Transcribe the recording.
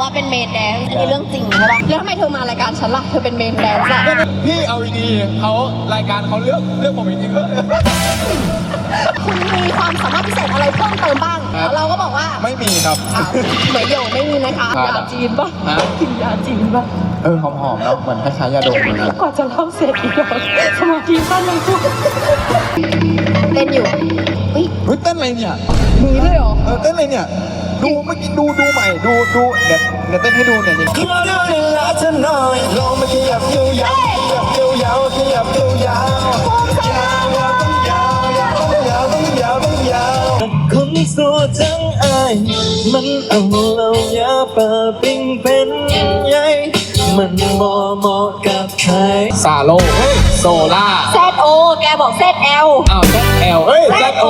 ว่าเป็นเมนแดนซ์อันนี้เรื่องจริงใช่ปะแล้วทำไมเธอมารายการฉันล่ะเธอเป็นเมนแดนซ์อะพี่เอาดีๆเขารายการเขาเลือกเลือกผมจริงๆเลยคุณมีความสามารถพิเศษอะไรเพิ่มเติมบ้างครับเราก็บอกว่าไม่มีครับอ้าวเหมยโยไม่มีนะคะครับยาจีนปะฮะกินยาจีนปะเออหอมๆเนาะเหมือนคล้ายๆยาดมเลยนะกว่าจะเล่าเสร็จอีกเหรอสมาธิสั้นเลยพูดเต้นอยู่ อุ้ยเฮ้ยเต้นอะไรเนี่ยมือเลยเหรอ เออเต้นอะไรเนี่ย ดูเมื่อกี้ดูดูใหม่ ดูดูเดี๋ยวเดี๋ยวเต้นให้ดูหน่อยดิขอดูเวลาเธอหน่อยลองมาขยับยาวๆขยับยาวๆขยับยาวๆยาวๆยาวๆต้องยาวๆต้องยาวๆต้องยาวๆคนสู้ทั้งอายมันเอาเรายาป่าปิ้งเป็นใหญ่มันบ่เหมาะกับใครซาโลเฮ้ยโซล่าแซดโอแกบอกแซดเอลอ้าวแซดเอลเฮ้ยแซดโอ